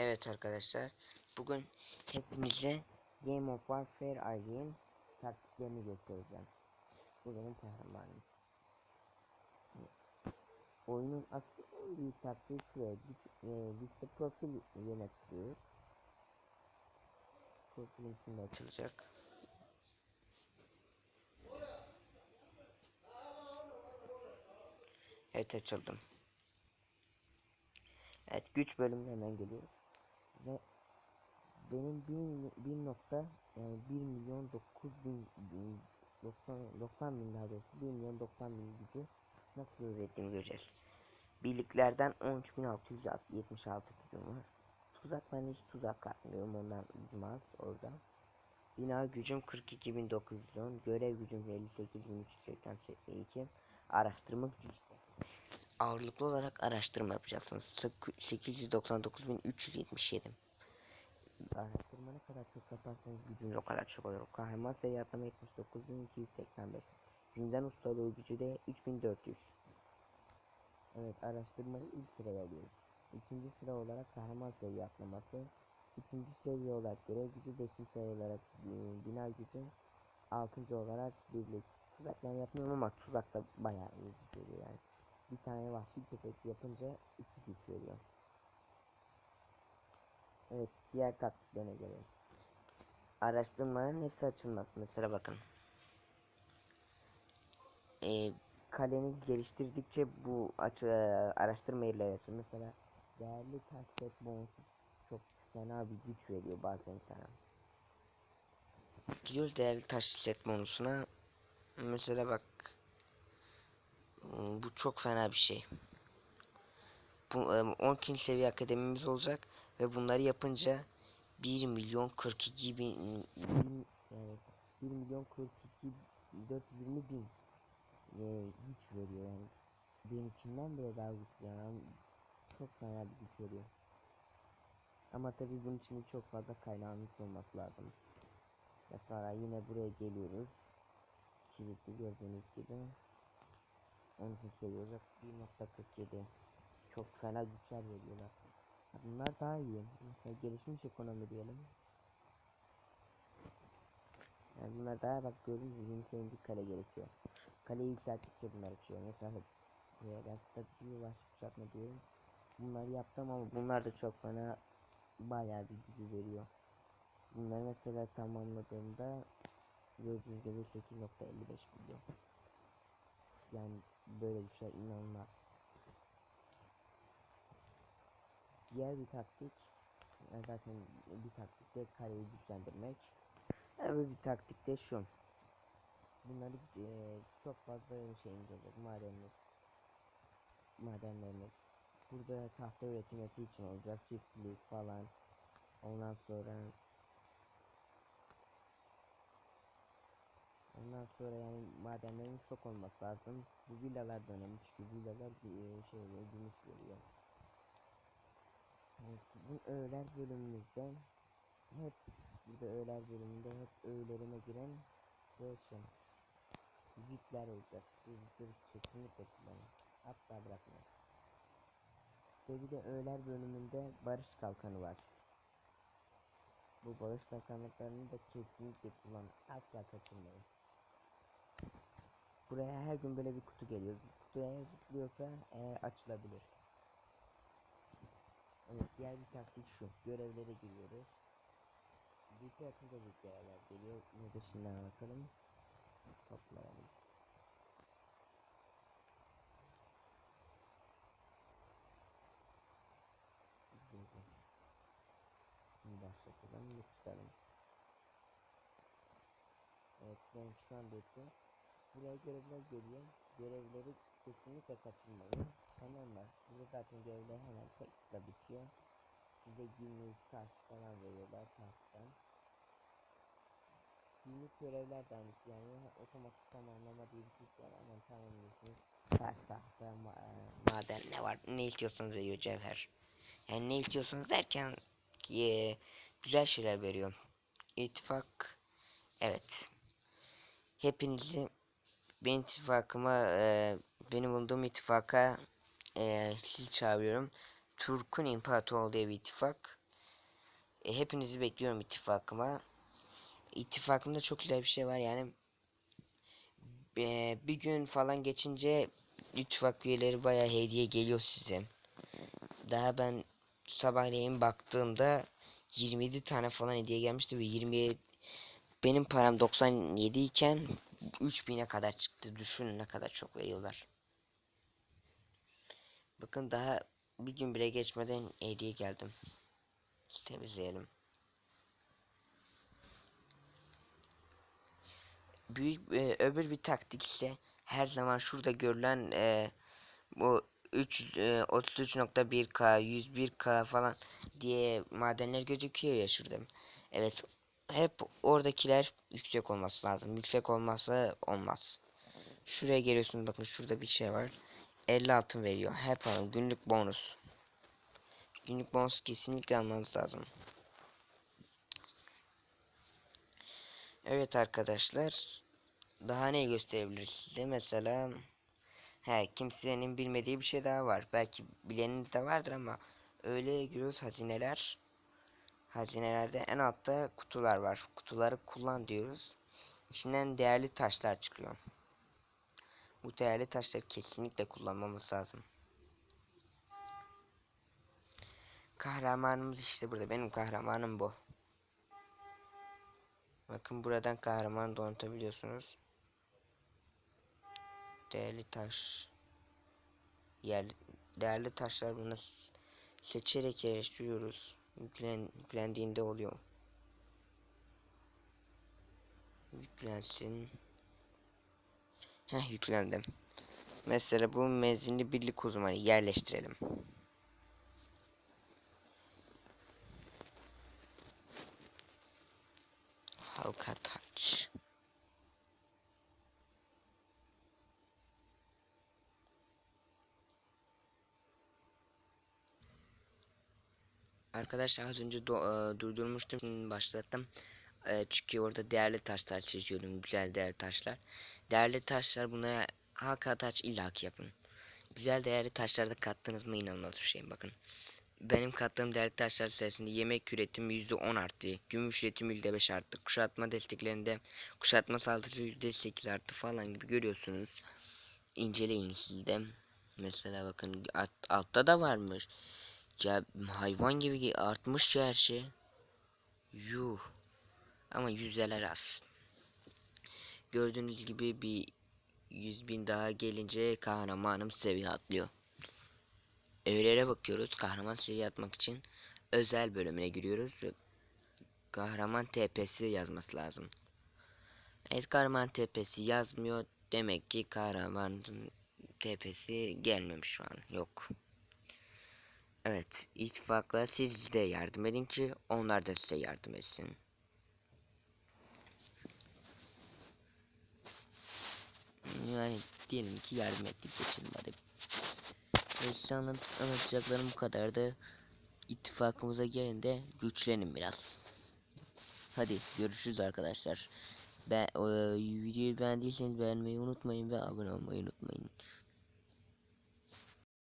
Evet arkadaşlar. Bugün hepimize Game of Warfare Ali'nin taktiklerini göstereceğim. Bu benim kahramanım. Oyunun asıl en büyük taktiği şuraya. Güç, e, liste profil yönetiyoruz. Profilim şimdi açılacak. Evet açıldım. Evet güç bölümü hemen geliyor. Ve benim bir, bir nokta yani 1 milyon 9 bin, bin 90, 90 bin daha doğrusu 1 milyon 90 bin gücü nasıl ürettiğimi göreceğiz. Birliklerden 13.676 gücüm var. Tuzak ben hiç tuzak katmıyorum ondan gücüm az orada. Bina gücüm 42.910, görev gücüm 58.382, araştırma gücü. Ağırlıklı olarak araştırma yapacaksınız. 899.377. Araştırma ne kadar çok yaparsanız gücünüz o kadar çok olur. Kahraman seviye atlama 79.285. Zindan ustalığı gücü de 3400. Evet araştırmayı ilk sıraya alıyoruz. İkinci sıra olarak kahraman seviye atlaması. Üçüncü seviye olarak görev gücü. Beşinci seviye olarak e, bina gücü. Altıncı olarak birlik. Tuzaklar yapmıyorum ama tuzakta bayağı iyi veriyor yani. Bir tane vahşi köpek yapınca iki güç veriyor. Evet diğer taktiklerine gelelim. Araştırmaların hepsi açılmaz. Mesela bakın. Ee, kaleniz geliştirdikçe bu açı, araştırma yerleri açıyor. Mesela değerli taş set bonusu çok fena bir güç veriyor bazen sana. Gidiyoruz değerli taş set bonusuna. Mesela bak. Hmm, Bu çok fena bir şey. Bu e, 10. seviye akademimiz olacak ve bunları yapınca 1 milyon 42 bin, yani 1 milyon 42 420 bin e, güç veriyor yani. Benimkinden bile daha güçlü yani. Çok fena bir güç veriyor. Ama tabi bunun için çok fazla kaynağımız olması lazım. Mesela yine buraya geliyoruz. Kilitli gördüğünüz gibi onun için söylüyoruz 1.47 çok fena güçler veriyorlar Bunlar daha iyi. Mesela gelişmiş ekonomi diyelim. Yani bunlar daha bak gördüğünüz gibi yeni sevindik kale gerekiyor. Kaleyi yükselttikçe bunlar açıyor. Mesela buraya ben statüsü başlık kuşatma diyorum. Bunları yaptım ama bunlar da çok fena bayağı bir gücü veriyor. Bunları mesela tamamladığımda gördüğünüz gibi 8.55 milyon. Yani böyle bir şey inanılmaz. Diğer bir taktik zaten bir taktik de kareyi güçlendirmek. Evet bir taktik de şu. Bunları e, çok fazla şeyimiz olacak madenler. Madenlerimiz. Burada tahta üretimesi için olacak çiftlik falan. Ondan sonra Ondan sonra yani madenlerin çok olması lazım. Bu villalar da çünkü villalar bir şey gümüş veriyor. Yani sizin öğeler bölümünüzde hep burada öğeler bölümünde hep öğelerime giren şey yükler olacak. Bu yükleri kesinlikle kullanın. Asla bırakmayın. Ve bir de öğeler bölümünde barış kalkanı var. Bu barış kalkanlıklarını da kesinlikle kullanın. Asla kaçırmayın. Buraya her gün böyle bir kutu geliyor. Kutuya zıplıyorsa e, açılabilir. Evet diğer bir taktik şu. Görevlere giriyoruz. BP atınca bu görevler geliyor. Bunu da şimdi anlatalım. Toplayalım. Şimdi başlatalım çıkalım. Evet ben şu an bitti. Buraya görevler geliyor. Görevleri kesinlikle kaçırmayın. Tamam mı? Burada zaten görevler hemen tek tıkla bitiyor. Size günlük taş falan veriyorlar taştan. Günlük görevler de aynısı yani otomatik tamamlama diye bir tuş var hemen tamamlıyorsunuz. Taş tahta ma e, maden ne var ne istiyorsanız veriyor cevher. Yani ne istiyorsanız derken e, güzel şeyler veriyor. İttifak evet. Hepinizi benim ittifakıma e, benim bulunduğum ittifaka e, çağırıyorum. Turk'un İmparatorluğu diye bir ittifak. E, hepinizi bekliyorum ittifakıma. İttifakımda çok güzel bir şey var yani. e, bir gün falan geçince ittifak üyeleri bayağı hediye geliyor size. Daha ben sabahleyin baktığımda 27 tane falan hediye gelmişti ve 27 benim param 97 iken 3000'e kadar çıktı. Düşünün ne kadar çok veriyorlar. Bakın daha bir gün bile geçmeden hediye geldim. Temizleyelim. Büyük e, öbür bir taktik ise her zaman şurada görülen e, bu 3 e, 33.1K 101K falan diye madenler gözüküyor ya şurada. Evet hep oradakiler yüksek olması lazım. Yüksek olmazsa olmaz. Şuraya geliyorsunuz bakın şurada bir şey var. 50 altın veriyor. Hep alın günlük bonus. Günlük bonus kesinlikle almanız lazım. Evet arkadaşlar. Daha ne gösterebiliriz size? Mesela he kimsenin bilmediği bir şey daha var. Belki bileniniz de vardır ama öyle giriyoruz hazineler. Hazinelerde en altta kutular var. Kutuları kullan diyoruz. İçinden değerli taşlar çıkıyor. Bu değerli taşları kesinlikle kullanmamız lazım. Kahramanımız işte burada. Benim kahramanım bu. Bakın buradan kahraman donatabiliyorsunuz. Değerli taş. Yer, değerli taşlar bunu seçerek yerleştiriyoruz. Yüklen, yüklendiğinde oluyor. Yüklensin. Heh yüklendim. Mesela bu menzinli birlik uzmanı yerleştirelim. Halka taç. Arkadaşlar az önce e, durdurmuştum başlattım. E, çünkü orada değerli taşlar çiziyordum. Güzel değerli taşlar. Değerli taşlar bunlara halka taç illaki yapın. Güzel değerli taşlarda kattınız mı inanılmaz bir şey bakın. Benim kattığım değerli taşlar sayesinde yemek üretimi %10 arttı. Gümüş üretimi %5 arttı. Kuşatma desteklerinde kuşatma saldırı %8 arttı falan gibi görüyorsunuz. İnceleyin siz de. Mesela bakın alt, altta da varmış. Ya hayvan gibi artmış ya her şey. Yuh. Ama yüzdeler az. Gördüğünüz gibi bir 100 bin daha gelince kahramanım seviye atlıyor. Evlere bakıyoruz. Kahraman seviye atmak için özel bölümüne giriyoruz. Kahraman TP'si yazması lazım. Evet kahraman TP'si yazmıyor. Demek ki kahramanın TP'si gelmemiş şu an. Yok. Evet. ittifakla siz de yardım edin ki onlar da size yardım etsin. Yani diyelim ki yardım ettik geçelim hadi. Size anlat anlatacaklarım bu kadardı. İttifakımıza gelin de güçlenin biraz. Hadi görüşürüz arkadaşlar. Ben e, videoyu beğendiyseniz beğenmeyi unutmayın ve abone olmayı unutmayın.